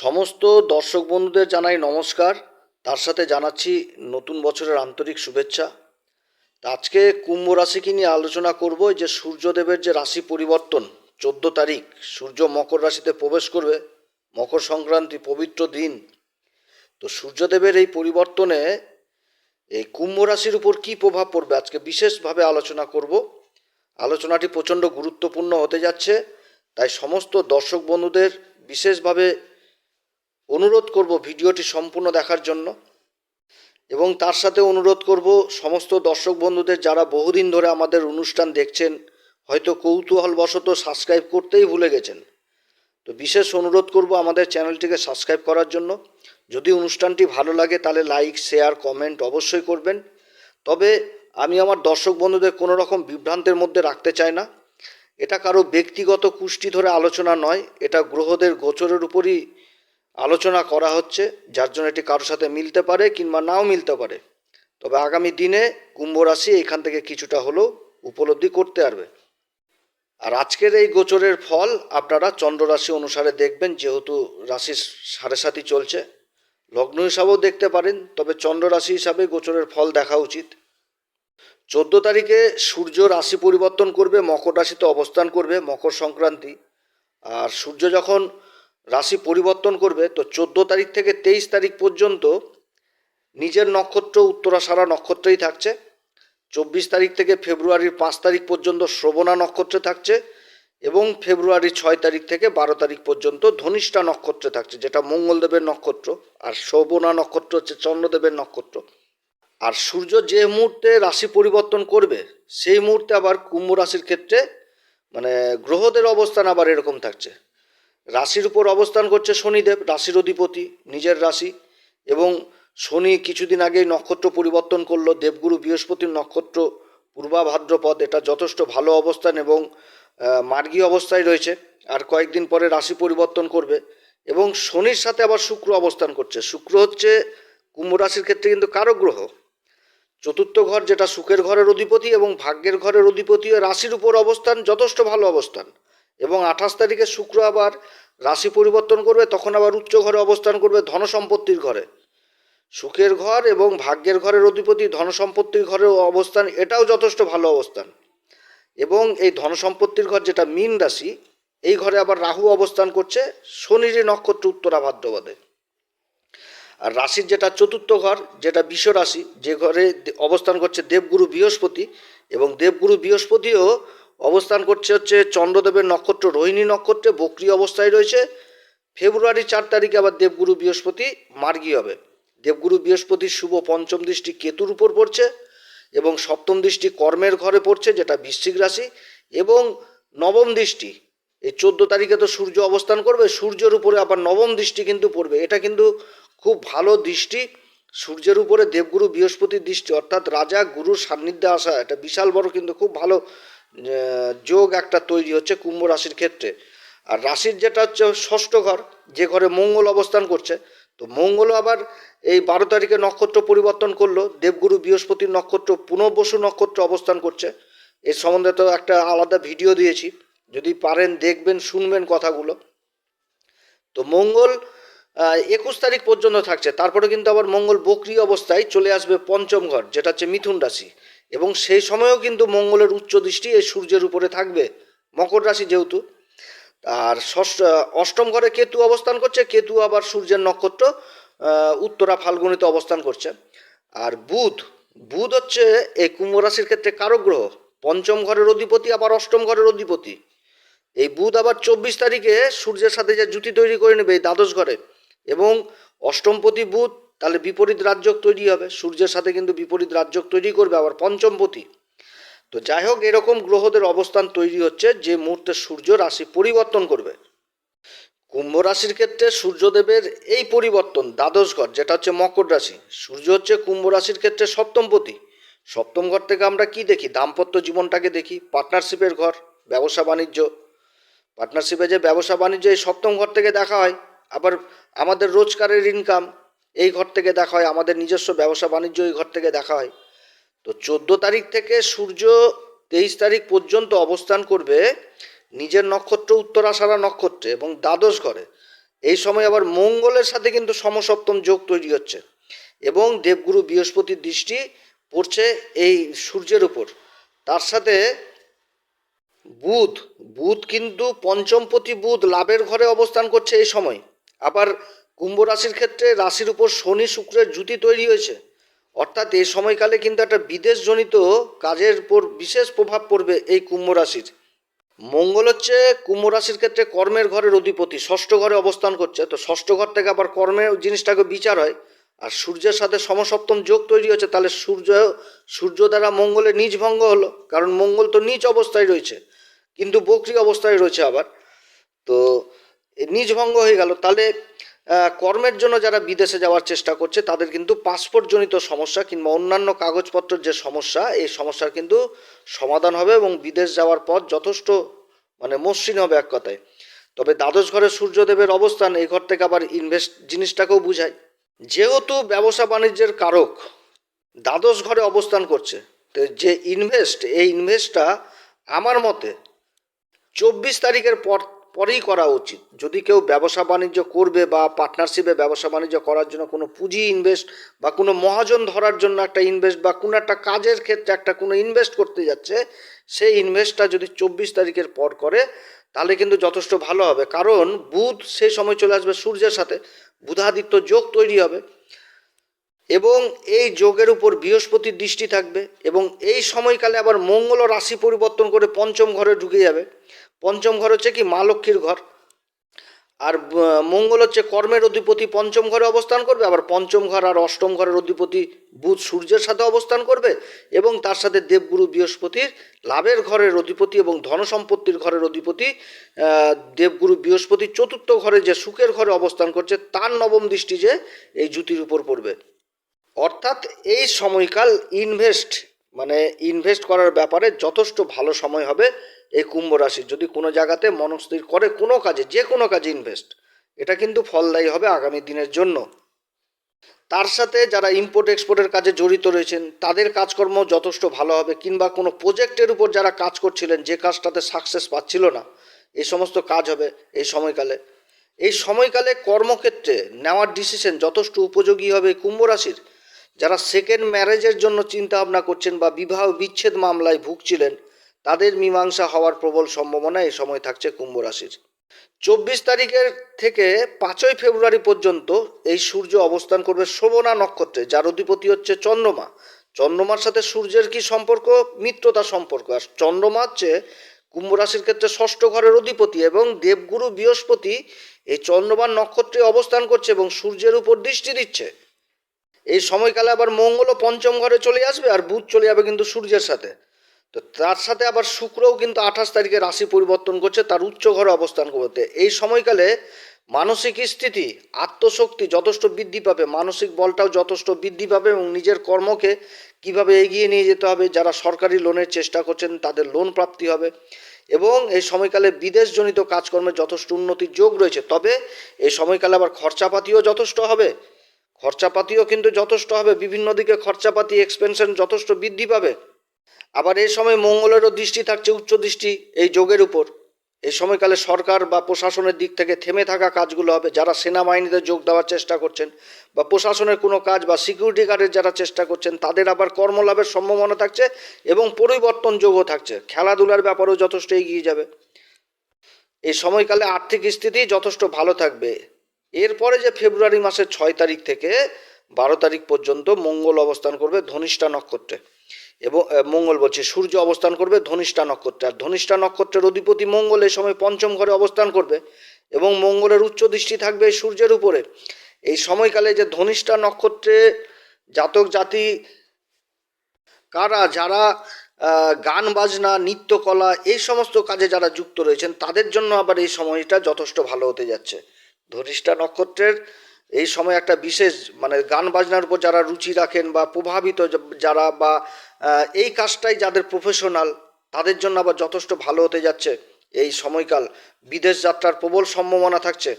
সমস্ত দর্শক বন্ধুদের জানাই নমস্কার। তার সাথে জানাচ্ছি নতুন বছরের আন্তরিক শুভেচ্ছা। আজকে কুম্ভ রাশিকে নিয়ে আলোচনা করব যে সূর্যদেবের যে রাশি পরিবর্তন, চোদ্দ তারিখ, সূর্য মকর রাশিতে প্রবেশ করবে, মকর সংক্রান্তি, পবিত্র দিন। তো সূর্যদেবের এই পরিবর্তনে এই কুম্ভ রাশির উপর কী প্রভাব পড়বে, আজকে বিশেষভাবে আলোচনা করব। আলোচনাটি প্রচণ্ড গুরুত্বপূর্ণ হতে যাচ্ছে, তাই সমস্ত দর্শক বন্ধুদের বিশেষভাবে অনুরোধ করব ভিডিওটি সম্পূর্ণ দেখার জন্য এবং তার সাথে অনুরোধ করব সমস্ত দর্শক বন্ধুদের যারা বহুদিন ধরে আমাদের অনুষ্ঠান দেখছেন, হয়তো কৌতূহলবশত সাবস্ক্রাইব করতেই ভুলে গেছেন। তো বিশেষ অনুরোধ করব আমাদের চ্যানেলটিকে সাবস্ক্রাইব করার জন্য। যদি অনুষ্ঠানটি ভালো লাগে তাহলে লাইক, শেয়ার, কমেন্ট অবশ্যই করবেন। তবে আমি আমার দর্শক বন্ধুদের কোনো রকম বিভ্রান্তের মধ্যে রাখতে চাই না। এটা কারও ব্যক্তিগত কুষ্টি ধরে আলোচনা নয়, এটা গ্রহদের গোচরের উপরই আলোচনা করা হচ্ছে, যার জন্য এটি কারোর সাথে মিলতে পারে কিংবা নাও মিলতে পারে। তবে আগামী দিনে কুম্ভ রাশি এখান থেকে কিছুটা হলেও উপলব্ধি করতে পারবে। আর আজকের এই গোচরের ফল আপনারা চন্দ্র রাশি অনুসারে দেখবেন, যেহেতু রাশির সাড়ে সাথী চলছে। লগ্ন হিসাবেও দেখতে পারেন, তবে চন্দ্র রাশি হিসাবে গোচরের ফল দেখা উচিত। চোদ্দ তারিখে সূর্য রাশি পরিবর্তন করবে, মকর রাশিতে অবস্থান করবে, মকর সংক্রান্তি। আর সূর্য যখন রাশি পরিবর্তন করবে, তো চোদ্দ তারিখ থেকে তেইশ তারিখ পর্যন্ত নিজের নক্ষত্র উত্তরাষাঢ়া নক্ষত্রেই থাকছে। চব্বিশ তারিখ থেকে ফেব্রুয়ারির পাঁচ তারিখ পর্যন্ত শ্রবণা নক্ষত্রে থাকছে এবং ফেব্রুয়ারির ছয় তারিখ থেকে বারো তারিখ পর্যন্ত ধনিষ্ঠা নক্ষত্রে থাকছে, যেটা মঙ্গলদেবের নক্ষত্র, আর শ্রবণা নক্ষত্র হচ্ছে চন্দ্রদেবের নক্ষত্র। আর সূর্য যে মুহূর্তে রাশি পরিবর্তন করবে, সেই মুহূর্তে আবার কুম্ভ রাশির ক্ষেত্রে মানে গ্রহদের অবস্থান আবার এরকম থাকছে। রাশির উপর অবস্থান করছে শনিদেব, রাশির অধিপতি, নিজের রাশি। এবং শনি কিছুদিন আগেই নক্ষত্র পরিবর্তন করল, দেবগুরু বৃহস্পতির নক্ষত্র পূর্বাভাদ্রপদ, এটা যথেষ্ট ভালো অবস্থান এবং মার্গী অবস্থায় রয়েছে। আর কয়েকদিন পরে রাশি পরিবর্তন করবে এবং শনির সাথে আবার শুক্র অবস্থান করছে। শুক্র হচ্ছে কুম্ভ রাশির ক্ষেত্রে কিন্তু কারও গ্রহ। চতুর্থ ঘর যেটা সুখের ঘরের অধিপতি এবং ভাগ্যের ঘরের অধিপতি, রাশির উপর অবস্থান যথেষ্ট ভালো অবস্থান। এবং আঠাশ তারিখে শুক্র আবার রাশি পরিবর্তন করবে, তখন আবার উচ্চ ঘরে অবস্থান করবে ধন সম্পত্তির ঘরে। সুখের ঘর এবং ভাগ্যের ঘরের অধিপতি ধন সম্পত্তির ঘরের অবস্থান, এটাও যথেষ্ট ভালো অবস্থান। এবং এই ধন সম্পত্তির ঘর যেটা মীন রাশি, এই ঘরে আবার রাহু অবস্থান করছে শনির নক্ষত্র উত্তরা ভাদ্রপদে আর রাশির যেটা চতুর্থ ঘর, যেটা বিশ্ব রাশি, যে ঘরে অবস্থান করছে দেবগুরু বৃহস্পতি, এবং দেবগুরু বৃহস্পতিও অবস্থান করছে হচ্ছে চন্দ্রদেবের নক্ষত্র, রোহিণী নক্ষত্রে বক্রি অবস্থায় রয়েছে। ফেব্রুয়ারি চার তারিখে আবার দেবগুরু বৃহস্পতি মার্গী হবে। দেবগুরু বৃহস্পতির শুভ পঞ্চম দৃষ্টি কেতুর উপর পড়ছে এবং সপ্তম দৃষ্টি কর্মের ঘরে পড়ছে, যেটা বৃশ্চিক রাশি। এবং নবম দৃষ্টি, এই চোদ্দ তারিখে তো সূর্য অবস্থান করবে, সূর্যের উপরে আবার নবম দৃষ্টি কিন্তু পড়বে। এটা কিন্তু খুব ভালো দৃষ্টি। সূর্যের উপরে দেবগুরু বৃহস্পতির দৃষ্টি, অর্থাৎ রাজা গুরুর সান্নিধ্যে আসা, এটা বিশাল বড় কিন্তু খুব ভালো যোগ একটা তৈরি হচ্ছে কুম্ভ রাশির ক্ষেত্রে। আর রাশির যেটা হচ্ছে ষষ্ঠ ঘর, যে ঘরে মঙ্গল অবস্থান করছে, তো মঙ্গলও আবার এই বারো তারিখে নক্ষত্র পরিবর্তন করল, দেবগুরু বৃহস্পতির নক্ষত্র পুনর্বসু নক্ষত্র অবস্থান করছে। এর সম্বন্ধে তো একটা আলাদা ভিডিও দিয়েছি, যদি পারেন দেখবেন, শুনবেন কথাগুলো। তো মঙ্গল একুশ তারিখ পর্যন্ত থাকছে, তারপরে কিন্তু আবার মঙ্গল বক্রি অবস্থায় চলে আসবে পঞ্চম ঘর, যেটা হচ্ছে মিথুন রাশি। এবং সেই সময়েও কিন্তু মঙ্গলের উচ্চ দৃষ্টি এই সূর্যের উপরে থাকবে, মকর রাশি যেহেতু। আর ষষ্ঠ, অষ্টম ঘরে কেতু অবস্থান করছে, কেতু আবার সূর্যের নক্ষত্র উত্তরা ফাল্গুনিতে অবস্থান করছে। আর বুধ বুধ হচ্ছে এই কুম্ভ রাশির ক্ষেত্রে কারক গ্রহ, পঞ্চম ঘরের অধিপতি, আবার অষ্টম ঘরের অধিপতি। এই বুধ আবার চব্বিশ তারিখে সূর্যের সাথে যে জুতি তৈরি করে নেবে এই দ্বাদশ ঘরে এবং অষ্টমপতি বুধ তাহলে বিপরীত রাজ্যক তৈরি হবে। সূর্যের সাথে কিন্তু বিপরীত রাজ্যক তৈরি করবে আবার পঞ্চমপতি। তো যাই হোক, এরকম গ্রহদের অবস্থান তৈরি হচ্ছে যে মুহূর্তে সূর্য রাশি পরিবর্তন করবে। কুম্ভ রাশির ক্ষেত্রে সূর্যদেবের এই পরিবর্তন দ্বাদশ ঘর যেটা হচ্ছে মকর রাশি। সূর্য হচ্ছে কুম্ভ রাশির ক্ষেত্রে সপ্তমপতি। সপ্তম ঘর থেকে আমরা কি দেখি? দাম্পত্য জীবনটাকে দেখি। পার্টনারশিপের ঘর, ব্যবসা বাণিজ্য। পার্টনারশিপে যে ব্যবসা বাণিজ্য, এই সপ্তম ঘর থেকে দেখা হয়। আবার আমাদের রোজগারের ইনকাম এই ঘর থেকে দেখা হয়, আমাদের নিজস্ব ব্যবসা বাণিজ্য এই ঘর থেকে দেখা হয়। তো চোদ্দ তারিখ থেকে সূর্য তেইশ তারিখ পর্যন্ত অবস্থান করবে নিজের নক্ষত্র উত্তর উত্তরাষাঢ়া নক্ষত্রে এবং দ্বাদশ ঘরে। এই সময় আবার মঙ্গলের সাথে কিন্তু সমসপ্তম যোগ তৈরি হচ্ছে এবং দেবগুরু বৃহস্পতির দৃষ্টি পড়ছে এই সূর্যের উপর। তার সাথে বুধ বুধ কিন্তু পঞ্চমপতি বুধ লাভের ঘরে অবস্থান করছে এই সময়। আবার কুম্ভ রাশির ক্ষেত্রে রাশির উপর শনি শুক্রের জুতি তৈরি হয়েছে। অর্থাৎ এই সময়কালে কিন্তু একটা বিদেশজনিত কাজের উপর বিশেষ প্রভাব পড়বে এই কুম্ভ রাশির। মঙ্গল হচ্ছে কুম্ভ রাশির ক্ষেত্রে কর্মের ঘরের অধিপতি, ষষ্ঠ ঘরে অবস্থান করছে। তো ষষ্ঠ ঘর থেকে আবার কর্মের জিনিসটাকে বিচার হয়। আর সূর্যের সাথে সমসপ্তম যোগ তৈরি হচ্ছে তাহলে সূর্য সূর্য দ্বারা মঙ্গলের নিজ ভঙ্গ হলো। কারণ মঙ্গল তো নিচ অবস্থায় রয়েছে, কিন্তু বকরি অবস্থায় রয়েছে আবার। তো নিজ ভঙ্গ হয়ে গেল। তাহলে কর্মের জন্য যারা বিদেশে যাওয়ার চেষ্টা করছে, তাদের কিন্তু পাসপোর্টজনিত সমস্যা কিংবা অন্যান্য কাগজপত্রের যে সমস্যা, এই সমস্যার কিন্তু সমাধান হবে এবং বিদেশ যাওয়ার পথ যথেষ্ট মানে মসৃণ হবে এক কথায়। তবে দ্বাদশ ঘরে সূর্যদেবের অবস্থান, এই ঘর থেকে আবার ইনভেস্ট জিনিসটাকেও বুঝায় যেহেতু ব্যবসা বাণিজ্যের কারক, দ্বাদশ ঘরে অবস্থান করছে, তো যে ইনভেস্ট এই ইনভেস্টটা আমার মতে চব্বিশ তারিখের পর পরেই করা উচিত। যদি কেউ ব্যবসা বাণিজ্য করবে বা পার্টনারশিপে ব্যবসা বাণিজ্য করার জন্য কোনো পুঁজি ইনভেস্ট বা কোনো মহাজন ধরার জন্য একটা ইনভেস্ট বা কোনো একটা কাজের ক্ষেত্রে একটা কোনো ইনভেস্ট করতে যাচ্ছে, সেই ইনভেস্টটা যদি চব্বিশ তারিখের পর করে, তাহলে কিন্তু যথেষ্ট ভালো হবে। কারণ বুধ সেই সময় চলে আসবে সূর্যের সাথে। বুধাদিত্য যোগ তৈরি হবে এবং এই যোগের উপর বৃহস্পতির দৃষ্টি থাকবে এবং এই সময়কালে আবার মঙ্গল রাশি পরিবর্তন করে পঞ্চম ঘরে ঢুকে যাবে। পঞ্চম ঘর হচ্ছে কি মা লক্ষ্মীর ঘর। আর মঙ্গল হচ্ছে কর্মের অধিপতি পঞ্চম ঘরে অবস্থান করবে, আবার পঞ্চম ঘর আর অষ্টম ঘরের অধিপতি বুধ সূর্যের সাথে অবস্থান করবে এবং তার সাথে দেবগুরু বৃহস্পতির লাভের ঘরের অধিপতি এবং ধন সম্পত্তির ঘরের অধিপতি দেবগুরু বৃহস্পতি চতুর্থ ঘরে যে সুখের ঘরে অবস্থান করছে, তার নবম দৃষ্টি যে এই জ্যোতির উপর পড়বে। অর্থাৎ এই সময়কাল ইনভেস্ট মানে ইনভেস্ট করার ব্যাপারে যথেষ্ট ভালো সময় হবে। এই কুম্ভ রাশির যদি কোনো জায়গাতে মনস্থির করে কোনো কাজে, যে কোনো কাজে ইনভেস্ট এটা কিন্তু ফলদায়ী হবে আগামী দিনের জন্য। তার সাথে যারা ইম্পোর্ট এক্সপোর্টের কাজে জড়িত রয়েছেন, তাদের কাজকর্ম যথেষ্ট ভালো হবে, কিংবা কোনো প্রজেক্টের উপর যারা কাজ করছিলেন, যে কাজটাতে সাকসেস পাচ্ছিল না, এই সমস্ত কাজ হবে এই সময়কালে। এই সময়কালে কর্মক্ষেত্রে নেওয়ার ডিসিশন যথেষ্ট উপযোগী হবে কুম্ভ রাশির। যারা সেকেন্ড ম্যারেজের জন্য চিন্তা ভাবনা করছেন বা বিবাহ বিচ্ছেদ মামলায় ভুগছিলেন তাদের মীমাংসা হওয়ার প্রবল সম্ভাবনা এই সময় থাকছে কুম্ভ রাশির। চব্বিশ তারিখের থেকে পাঁচই ফেব্রুয়ারি পর্যন্ত এই সূর্য অবস্থান করবে শোভনা নক্ষত্রে, যার অধিপতি হচ্ছে চন্দ্রমা। চন্দ্রমার সাথে সূর্যের কি সম্পর্ক? মিত্রতা সম্পর্ক। আর চন্দ্রমা হচ্ছে কুম্ভ রাশির ক্ষেত্রে ষষ্ঠ ঘরের অধিপতি এবং দেবগুরু বৃহস্পতি এই চন্দ্রমার নক্ষত্রে অবস্থান করছে এবং সূর্যের উপর দৃষ্টি দিচ্ছে। এই সময়কালে আবার মঙ্গলও পঞ্চম ঘরে চলে আসবে আর বুধ চলে যাবে কিন্তু সূর্যের সাথে। তো তার সাথে আবার শুক্রও কিন্তু আঠাশ তারিখে রাশি পরিবর্তন করছে, তার উচ্চ ঘরে অবস্থান করতে। এই সময়কালে মানসিক স্থিতি, আত্মশক্তি যথেষ্ট বৃদ্ধি পাবে, মানসিক বলটাও যথেষ্ট বৃদ্ধি পাবে এবং নিজের কর্মকে কীভাবে এগিয়ে নিয়ে যেতে হবে, যারা সরকারি লোনের চেষ্টা করছেন তাদের লোন প্রাপ্তি হবে এবং এই সময়কালে বিদেশজনিত কাজকর্মে যথেষ্ট উন্নতির যোগ রয়েছে। তবে এই সময়কালে আবার খরচাপাতিও যথেষ্ট হবে, খরচাপাতিও কিন্তু যথেষ্ট হবে, বিভিন্ন দিকে খরচাপাতি এক্সপেনশন যথেষ্ট বৃদ্ধি পাবে। আবার এই সময় মঙ্গলেরও দৃষ্টি থাকছে, উচ্চ দৃষ্টি এই যোগের উপর। এই সময়কালে সরকার বা প্রশাসনের দিক থেকে থেমে থাকা কাজগুলো হবে, যারা সেনাবাহিনীতে যোগ দেওয়ার চেষ্টা করছেন বা প্রশাসনের কোনো কাজ বা সিকিউরিটি গার্ডের যারা চেষ্টা করছেন, তাদের আবার কর্মলাভের সম্ভাবনা থাকছে এবং পরিবর্তন যোগও থাকছে। খেলাধুলার ব্যাপারেও যথেষ্ট এগিয়ে যাবে। এই সময়কালে আর্থিক স্থিতি যথেষ্ট ভালো থাকবে। এরপরে যে ফেব্রুয়ারি মাসের ছয় তারিখ থেকে বারো তারিখ পর্যন্ত মঙ্গল অবস্থান করবে ধনিষ্ঠা নক্ষত্রে। এবং মঙ্গল বলছে, সূর্য অবস্থান করবে ধনিষ্ঠা নক্ষত্রে। আর ধনিষ্ঠা নক্ষত্রের অধিপতি মঙ্গল এই সময় পঞ্চম ঘরে অবস্থান করবে এবং মঙ্গলের উচ্চ দৃষ্টি থাকবে সূর্যের উপরে। এই সময়কালে যে ধনিষ্ঠা নক্ষত্রে জাতক জাতি কারা, যারা গান বাজনা নৃত্যকলা এই সমস্ত কাজে যারা যুক্ত রয়েছেন, তাদের জন্য আবার এই সময়টা যথেষ্ট ভালো হতে যাচ্ছে। ধনিষ্ঠা নক্ষত্রের এই সময় একটা বিশেষ মানে গান বাজনার উপর যারা রুচি রাখেন বা প্রভাবিত যারা বা এই কাজটাই যাদের প্রফেশনাল তাদের জন্য আবার যথেষ্ট ভালো হতে যাচ্ছে এই সময়কাল। বিদেশ যাত্রার প্রবল সম্ভাবনা থাকছে।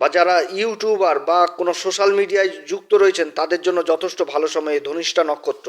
বা যারা ইউটিউবার বা কোনো সোশ্যাল মিডিয়ায় যুক্ত রয়েছেন, তাদের জন্য যথেষ্ট ভালো সময় ধনিষ্ঠা নক্ষত্র।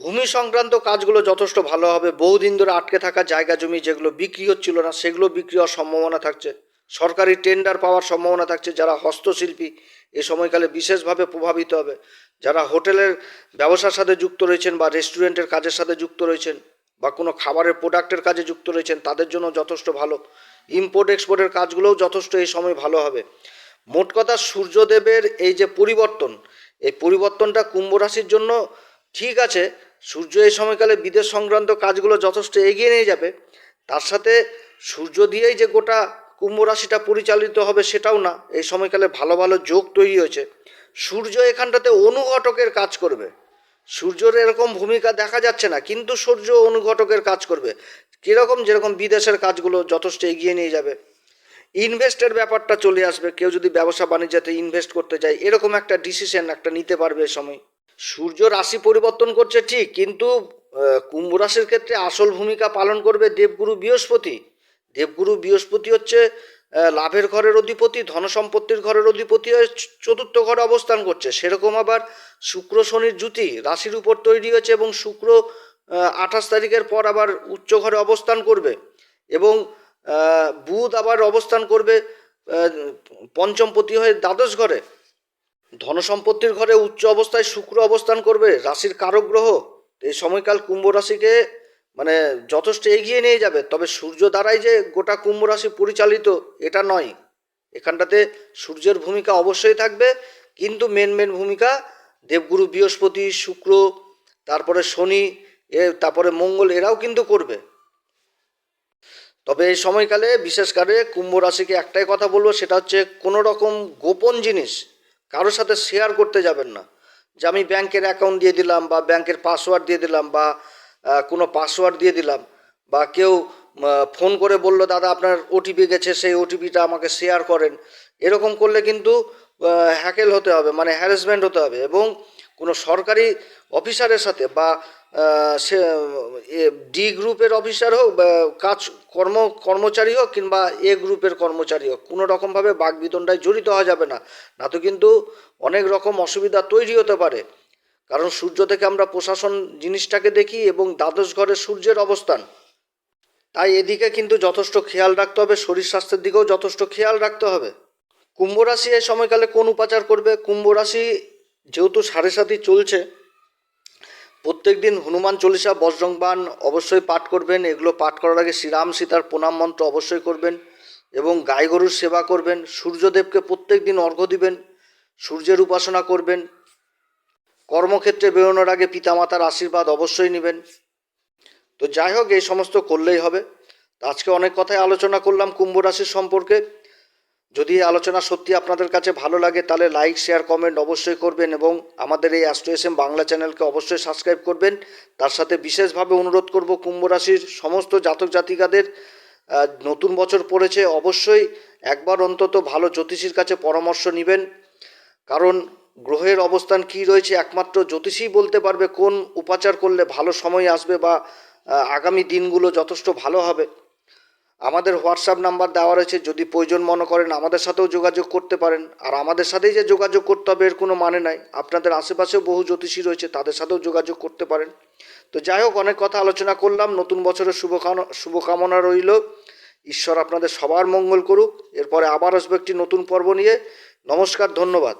ভূমি সংক্রান্ত কাজগুলো যথেষ্ট ভালো হবে। বহুদিন ধরে আটকে থাকা জায়গা জমি যেগুলো বিক্রি হচ্ছিল না, সেগুলো বিক্রি হওয়ার সম্ভাবনা থাকছে। সরকারি টেন্ডার পাওয়ার সম্ভাবনা থাকছে, যারা হস্তশিল্পী, এ সময়কালে বিশেষভাবে প্রভাবিত হবে। যারা হোটেলের ব্যবসার সাথে যুক্ত রয়েছেন বা রেস্টুরেন্টের কাজের সাথে যুক্ত রয়েছেন বা কোনো খাবারের প্রোডাক্টের কাজে যুক্ত রয়েছেন, তাদের জন্য যথেষ্ট ভালো। ইম্পোর্ট এক্সপোর্টের কাজগুলোও যথেষ্ট এই সময় ভালো হবে। মোট কথা, সূর্যদেবের এই যে পরিবর্তন, এই পরিবর্তনটা কুম্ভ রাশির জন্য ঠিক আছে, সূর্য এই সময়কালে বিদেশ সংক্রান্ত কাজগুলো যথেষ্ট এগিয়ে নিয়ে যাবে। তার সাথে সূর্য দিয়েই যে গোটা কুম্ভ রাশিটা পরিচালিত হবে সেটাও না। এই সময়কালে ভালো ভালো যোগ তৈরি হয়েছে। সূর্য এখানটাতে অনুঘটকের কাজ করবে। সূর্যর এরকম ভূমিকা দেখা যাচ্ছে না, কিন্তু সূর্য অনুঘটকের কাজ করবে। কীরকম, যেরকম বিদেশের কাজগুলো যথেষ্ট এগিয়ে নিয়ে যাবে। ইনভেস্টের ব্যাপারটা চলে আসবে। কেউ যদি ব্যবসা বাণিজ্যতে ইনভেস্ট করতে চায় এরকম একটা ডিসিশন একটা নিতে পারবে এ সময়। সূর্য রাশি পরিবর্তন করছে ঠিক, কিন্তু কুম্ভ রাশির ক্ষেত্রে আসল ভূমিকা পালন করবে দেবগুরু বৃহস্পতি। দেবগুরু বৃহস্পতি হচ্ছে লাভের ঘরের অধিপতি, ধনসম্পত্তির ঘরের অধিপতি চতুর্থ ঘরে অবস্থান করছে। সেরকম আবার শুক্র শনির জুতি রাশির উপর তৈরি হয়েছে এবং শুক্র আঠাশ তারিখের পর আবার উচ্চ ঘরে অবস্থান করবে এবং বুধ আবার অবস্থান করবে পঞ্চমপতি হয়ে দ্বাদশ ঘরে। ধনসম্পত্তির ঘরে উচ্চ অবস্থায় শুক্র অবস্থান করবে, রাশির কারক গ্রহ। এই সময়কাল কুম্ভ রাশিকে মানে যথেষ্ট এগিয়ে নিয়ে যাবে, তবে সূর্য দ্বারাই যে গোটা কুম্ভ রাশি পরিচালিত, এটা নয়। এখানটাতে সূর্যের ভূমিকা অবশ্যই থাকবে, কিন্তু মেন মেন ভূমিকা দেবগুরু বৃহস্পতি, শুক্র, তারপরে শনি, এ, তারপরে মঙ্গল, এরাও কিন্তু করবে। তবে এই সময়কালে বিশেষ করে কুম্ভ রাশিকে একটাই কথা বলব, সেটা হচ্ছে কোনো রকম গোপন জিনিস কারোর সাথে শেয়ার করতে যাবেন না। যে আমি ব্যাংকের অ্যাকাউন্ট দিয়ে দিলাম বা ব্যাংকের পাসওয়ার্ড দিয়ে দিলাম বা কোনো পাসওয়ার্ড দিয়ে দিলাম বা কেউ ফোন করে বলল, দাদা, আপনার ওটিপি গেছে, সেই ওটিপিটা আমাকে শেয়ার করেন। এরকম করলে কিন্তু হ্যাকেল হতে হবে মানে হ্যারাসমেন্ট হতে হবে এবং কোনো সরকারি অফিসারের সাথে বা সে ডি গ্রুপের অফিসার হোক বা, কাজ, কর্ম, কর্মচারী হোক কিংবা এ গ্রুপের কর্মচারী হোক, কোনো রকমভাবে বাগবিতণ্ডায় জড়িত হওয়া যাবে না। না তো কিন্তু অনেক রকম অসুবিধা তৈরি হতে পারে। কারণ সূর্য থেকে আমরা প্রশাসন জিনিসটাকে দেখি এবং দ্বাদশ ঘরে সূর্যের অবস্থান। তাই এদিকে কিন্তু যথেষ্ট খেয়াল রাখতে হবে, শরীর স্বাস্থ্যের দিকেও যথেষ্ট খেয়াল রাখতে হবে। কুম্ভ রাশি এই সময়কালে কোন উপাচার করবে? কুম্ভ রাশি যেহেতু সাড়ে সাথী চলছে প্রত্যেক দিন হনুমান চল্লিশা বজ্রংবান অবশ্যই পাঠ করবেন। এগুলো পাঠ করার আগে শ্রীরাম সীতার প্রণাম মন্ত্র অবশ্যই করবেন এবং গাই গরুর সেবা করবেন। সূর্যদেবকে প্রত্যেক দিন অর্ঘ্য দিবেন, সূর্যের উপাসনা করবেন। কর্মক্ষেত্রে বেরোনোর আগে পিতামাতার আশীর্বাদ অবশ্যই নেবেন। তো যাই হোক, এই সমস্ত করলেই হবে। তো আজকে অনেক কথাই আলোচনা করলাম কুম্ভ রাশির সম্পর্কে। যদি আলোচনা সত্যি আপনাদের কাছে ভালো লাগে, তাহলে লাইক শেয়ার কমেন্ট অবশ্যই করবেন এবং আমাদের এই অ্যাস্ট্রো এস এম বাংলা চ্যানেলকে অবশ্যই সাবস্ক্রাইব করবেন। তার সাথে বিশেষভাবে অনুরোধ করব কুম্ভ রাশির সমস্ত জাতক জাতিকাদের নতুন বছর পড়েছে, অবশ্যই একবার অন্তত ভালো জ্যোতিষীর কাছে পরামর্শ নেবেন। কারণ গ্রহের অবস্থান কি রয়েছে একমাত্র জ্যোতিষী বলতে পারবে কোন উপাচার করলে ভালো সময় আসবে বা আগামী দিনগুলো যথেষ্ট ভালো হবে। আমাদের হোয়াটসঅ্যাপ নাম্বার দেওয়া রয়েছে, যদি প্রয়োজন মনে করেন আমাদের সাথেও যোগাযোগ করতে পারেন। আর আমাদের সাথেই যে যোগাযোগ করতে হবে, এর কোনো মানে নাই। আপনাদের আশেপাশেও বহু জ্যোতিষী রয়েছে, তাদের সাথেও যোগাযোগ করতে পারেন। তো যাই হোক, অনেক কথা আলোচনা করলাম। নতুন বছরের শুভকামনা শুভকামনা রইল। ঈশ্বর আপনাদের সবার মঙ্গল করুক। এরপরে আবার আসব একটি নতুন পর্ব নিয়ে। নমস্কার, ধন্যবাদ।